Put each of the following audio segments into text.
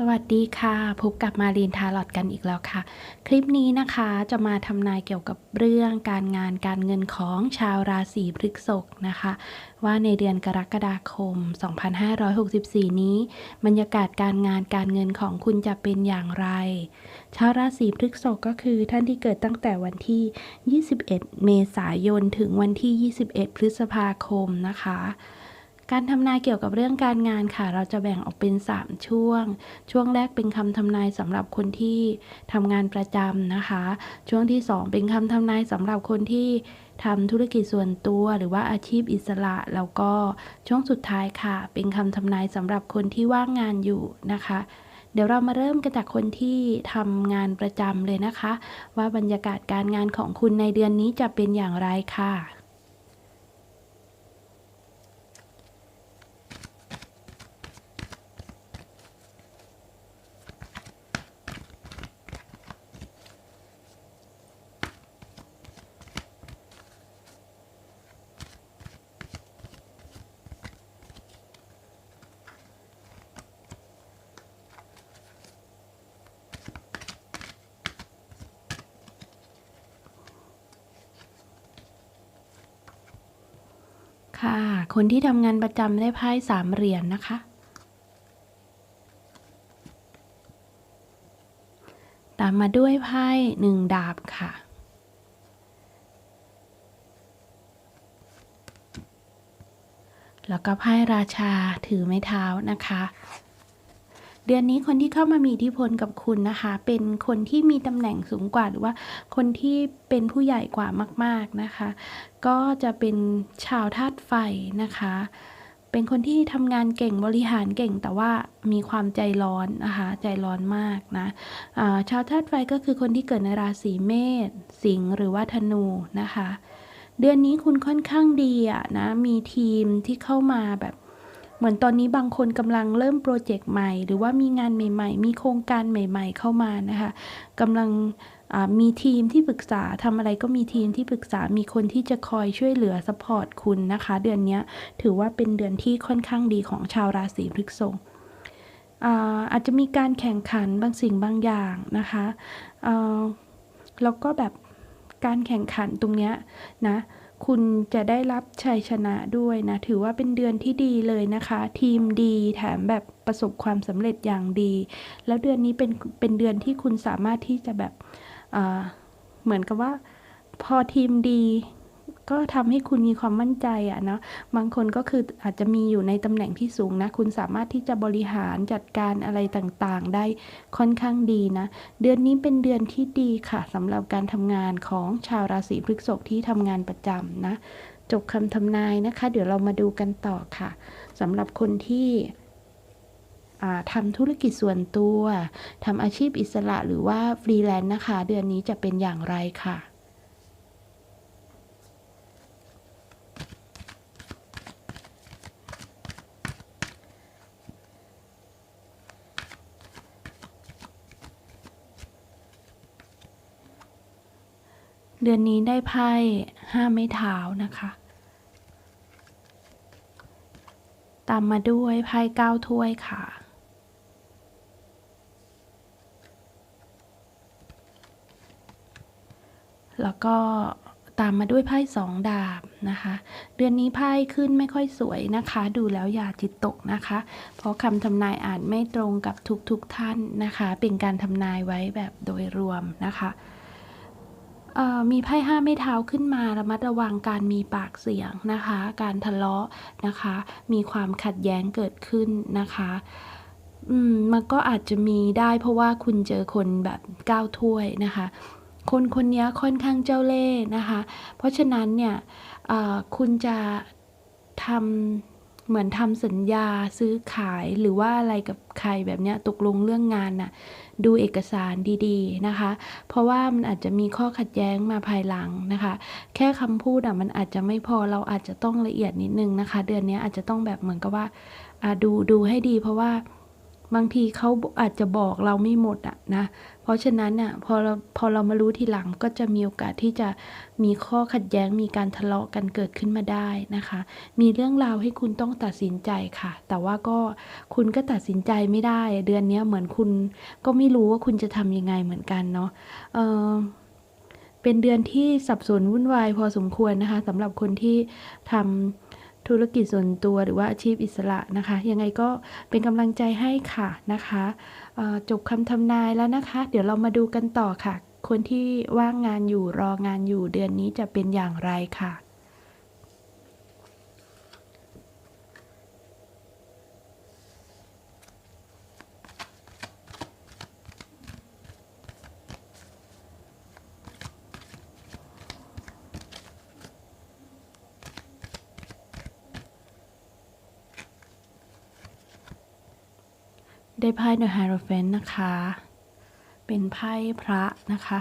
สวัสดีค่ะ พบกับมารีนทาร์ลอตกันอีกแล้วค่ะ คลิปนี้นะคะจะมาทำนายเกี่ยวกับเรื่องการงานการเงินของชาวราศีพฤษภนะคะ ว่าในเดือนกรกฎาคม 2564 นี้ บรรยากาศการงานการเงินของคุณจะเป็นอย่างไร ชาวราศีพฤษภก็คือท่านที่เกิดตั้งแต่วันที่ 21 เมษายนถึงวันที่ 21 พฤษภาคมนะคะ การทำนายเกี่ยวกับเรื่องการงานค่ะ เราจะแบ่งออกเป็น 3 ช่วง ช่วงแรกเป็นคำทำนายสำหรับคนที่ทำงานประจำนะคะ ช่วงที่ 2 เป็นคำทำนายสำหรับคนที่ทำธุรกิจส่วนตัวหรือว่าอาชีพอิสระ แล้วก็ช่วงสุดท้ายค่ะ เป็นคำทำนายสำหรับคนที่ว่างงานอยู่นะคะ เดี๋ยวเรามาเริ่มกันจากคนที่ทำงานประจำเลยนะคะ ว่าบรรยากาศการงานของคุณในเดือนนี้จะเป็นอย่างไรค่ะ ค่ะ คนที่ทำงานประจำได้ไพ่สามเหรียญนะคะ ตามมาด้วยไพ่หนึ่งดาบค่ะ แล้วก็ไพ่ราชาถือไม้เท้านะคะ เดือนนี้คนที่เข้ามามีอิทธิพลกับคุณนะคะ เป็นคนที่มีตำแหน่งสูงกว่าหรือว่าคนที่เป็นผู้ใหญ่กว่ามาก ๆนะคะ ก็จะเป็นชาวธาตุไฟนะคะ เป็นคนที่ทำงานเก่งบริหารเก่ง แต่ว่ามีความใจร้อนนะคะ ใจร้อนมากนะาชาวธาตุไฟก็คือคนที่เกิดในราศีเมษสิงห์หรือว่าธนูนะคะ เดือนนี้คุณค่อนข้างดีอะนะ มีทีมที่เข้ามาแบบ เหมือนตอนนี้บางคนกำลังเริ่มโปรเจกต์ใหม่ หรือว่ามีงานใหม่ ๆ มีโครงการใหม่ ๆ เข้ามานะคะกำลังมีทีมที่ปรึกษาทำอะไรก็มีทีมที่ปรึกษามีคนที่จะคอยช่วยเหลือสปอร์ตคุณนะคะ เดือนนี้ถือว่าเป็นเดือนที่ค่อนข้างดีของชาวราศีพฤษภอาจจะมีการแข่งขันบางสิ่งบางอย่างนะคะแล้วก็แบบการแข่งขันตรงเนี้ยนะ คุณจะได้รับชัยชนะด้วยนะ ถือว่าเป็นเดือนที่ดีเลยนะคะ ทีมดีแถมแบบประสบความสำเร็จอย่างดี แล้วเดือนนี้เป็นเป็นเดือนที่คุณสามารถที่จะแบบเหมือนกับว่า พอทีมดี ก็ทำให้คุณมีความมั่นใจอะเนาะบางคนก็คืออาจจะมีอยู่ในตำแหน่งที่สูงนะ คุณสามารถที่จะบริหารจัดการอะไรต่างๆ ได้ค่อนข้างดีนะ เดือนนี้เป็นเดือนที่ดีค่ะสำหรับการทำงานของชาวราศีพฤษภที่ทำงานประจำนะ จบคำทำนายนะคะ เดี๋ยวเรามาดูกันต่อค่ะสำหรับคนที่ทำธุรกิจส่วนตัว ทำอาชีพอิสระหรือว่าฟรีแลนซ์นะคะ เดือนนี้จะเป็นอย่างไรค่ะ เดือนนี้ได้ไพ่ห้าไม้เท้านะคะ ตามมาด้วยไพ่เก้าถ้วยค่ะ แล้วก็ตามมาด้วยไพ่สองดาบนะคะ เดือนนี้ไพ่ขึ้นไม่ค่อยสวยนะคะ ดูแล้วอย่าจิตตกนะคะ เพราะคำทำนายอาจไม่ตรงกับทุกๆทท่านนะคะ เป็นการทำนายไว้แบบโดยรวมนะคะ มีไพ่ห้าไม้เท้าขึ้นมาระมัดระวังการมีปากเสียงนะคะ การทะเลาะนะคะ มีความขัดแย้งเกิดขึ้นนะคะอืมมันก็อาจจะมีได้เพราะว่าคุณเจอคนแบบก้าวถ้วยนะคะ คนคนนี้ค่อนข้างเจ้าเล่ห์นะคะ เพราะฉะนั้นเนี่ยคุณจะทำ เหมือนทำสัญญาซื้อขายหรือว่าอะไรกับใครแบบเนี้ยตกลงเรื่องงานน่ะดูเอกสารดีๆนะคะ เพราะว่ามันอาจจะมีข้อขัดแย้งมาภายหลังนะคะ แค่คำพูดอะมันอาจจะไม่พอเราอาจจะต้องละเอียดนิดนึงนะคะ เดือนนี้อาจจะต้องแบบเหมือนกับว่าอ่าดูดูให้ดีเพราะว่า บางทีเขาอาจจะบอกเราไม่หมดอะนะ เพราะฉะนั้นน่ะพอเราพอเรามารู้ทีหลังก็จะมีโอกาสที่จะมีข้อขัดแย้งมีการทะเลาะกันเกิดขึ้นมาได้นะคะ มีเรื่องราวให้คุณต้องตัดสินใจค่ะ แต่ว่าก็คุณก็ตัดสินใจไม่ได้ เดือนนี้เหมือนคุณก็ไม่รู้ว่าคุณจะทำยังไงเหมือนกันเนาะเออเป็นเดือนที่สับสนวุ่นวายพอสมควรนะคะสำหรับคนที่ทำ ธุรกิจส่วนตัวหรือว่าอาชีพอิสระนะคะ ยังไงก็เป็นกำลังใจให้ค่ะนะคะจบคำทำนายแล้วนะคะ เดี๋ยวเรามาดูกันต่อค่ะ คนที่ว่างงานอยู่รองานอยู่เดือนนี้จะเป็นอย่างไรค่ะ ได้ไพ่ The Hierophant นะคะ เป็นไพ่พระนะคะ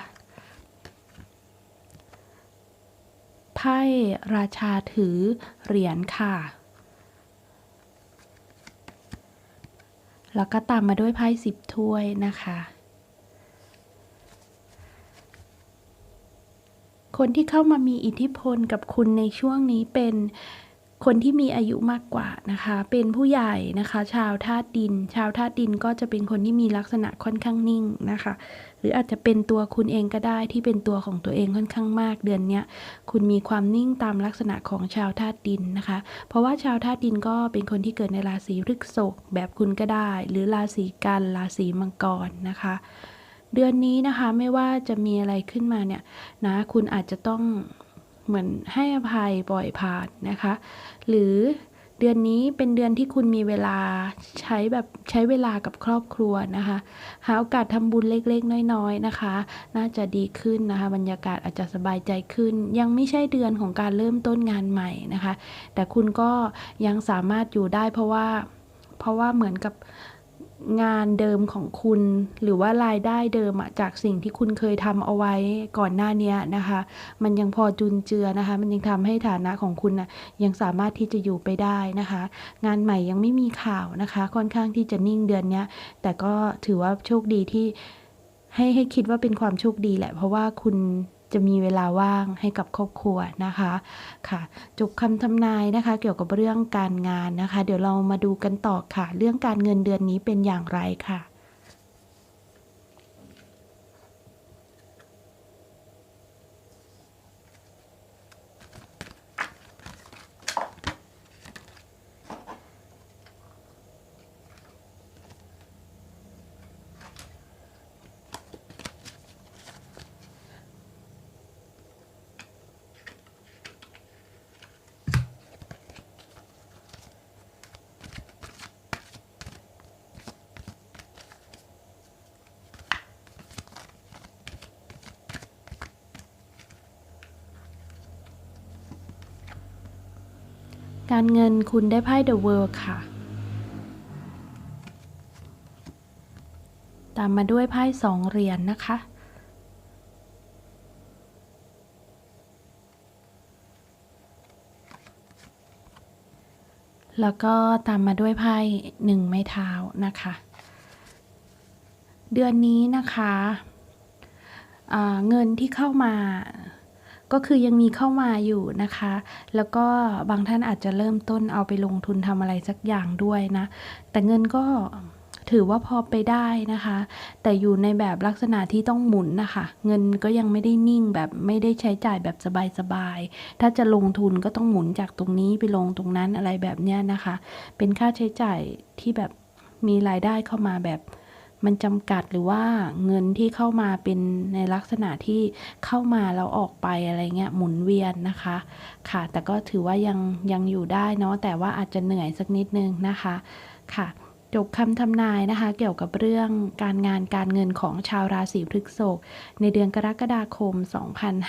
ไพ่ราชาถือเหรียญค่ะ แล้วก็ตามมาด้วยไพ่สิบถ้วยนะคะ คนที่เข้ามามีอิทธิพลกับคุณในช่วงนี้เป็น คนที่มีอายุมากกว่านะคะ เป็นผู้ใหญ่นะคะ ชาวธาตุดิน ชาวธาตุดินก็จะเป็นคนที่มีลักษณะค่อนข้างนิ่งนะคะ หรืออาจจะเป็นตัวคุณเองก็ได้ที่เป็นตัวของตัวเองค่อนข้างมาก เดือนนี้คุณมีความนิ่งตามลักษณะของชาวธาตุดินนะคะ เพราะว่าชาวธาตุดินก็เป็นคนที่เกิดในราศีพฤษภแบบคุณก็ได้ หรือราศีกันราศีมังกรนะคะ เดือนนี้นะคะไม่ว่าจะมีอะไรขึ้นมาเนี่ยนะคุณอาจจะต้อง เหมือนให้อภัยปล่อยผ่านนะคะ หรือเดือนนี้เป็นเดือนที่คุณมีเวลาใช้แบบใช้เวลากับครอบครัวนะคะ หาโอกาสทำบุญเล็กๆ น้อยๆนะคะ น่าจะดีขึ้นนะคะ บรรยากาศอาจจะสบายใจขึ้น ยังไม่ใช่เดือนของการเริ่มต้นงานใหม่นะคะ แต่คุณก็ยังสามารถอยู่ได้เพราะว่าเพราะว่าเหมือนกับ งานเดิมของคุณ หรือว่ารายได้เดิมอะจากสิ่งที่คุณเคยทำเอาไว้ก่อนหน้านี้นะคะ มันยังพอจุนเจือนะคะ มันยังทำให้ฐานะของคุณนะยังสามารถที่จะอยู่ไปได้นะคะ งานใหม่ยังไม่มีข่าวนะคะ ค่อนข้างที่จะนิ่งเดือนนี้แต่ก็ถือว่าโชคดีที่ให้ให้คิดว่าเป็นความโชคดีแหละ เพราะว่าคุณ จะมีเวลาว่างให้กับครอบครัวนะคะค่ะจบคำทำนายนะคะ เกี่ยวกับเรื่องการงานนะคะ เดี๋ยวเรามาดูกันต่อค่ะ เรื่องการเงินเดือนนี้เป็นอย่างไรค่ะ การเงินคุณได้ไพ่ The World ค่ะ ตามมาด้วยไพ่สองเหรียญนนะคะ แล้วก็ตามมาด้วยไพ่หนึ่งไม้เท้านะคะ เดือนนี้นะคะ เงินที่เข้ามา ก็คือยังมีเข้ามาอยู่นะคะ แล้วก็บางท่านอาจจะเริ่มต้นเอาไปลงทุนทำอะไรสักอย่างด้วยนะ แต่เงินก็ถือว่าพอไปได้นะคะ แต่อยู่ในแบบลักษณะที่ต้องหมุนนะคะ เงินก็ยังไม่ได้นิ่งแบบไม่ได้ใช้จ่ายแบบสบายๆ ถ้าจะลงทุนก็ต้องหมุนจากตรงนี้ไปลงตรงนั้นอะไรแบบเนี้ยนะคะ เป็นค่าใช้จ่ายที่แบบมีรายได้เข้ามาแบบ มันจำกัดหรือว่าเงินที่เข้ามาเป็นในลักษณะที่เข้ามาแล้วออกไปอะไรเงี้ยหมุนเวียนนะคะ ค่ะ แต่ก็ถือว่ายังยังอยู่ได้เนาะแต่ว่าอาจจะเหนื่อยสักนิดนึงนะคะค่ะ จบคำทำนายนะคะ เกี่ยวกับเรื่องการงานการเงินของชาวราศีพฤษภในเดือนกรกฎาคม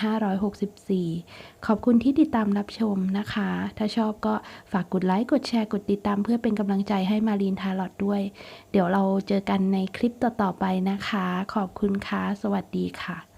2564 ขอบคุณที่ติดตามรับชมนะคะ ถ้าชอบก็ฝากกดไลค์ กดแชร์ กดติดตาม เพื่อเป็นกำลังใจให้มารีนทาร์ลอดด้วย เดี๋ยวเราเจอกันในคลิปต่อๆไปนะคะ ขอบคุณค่ะ สวัสดีค่ะ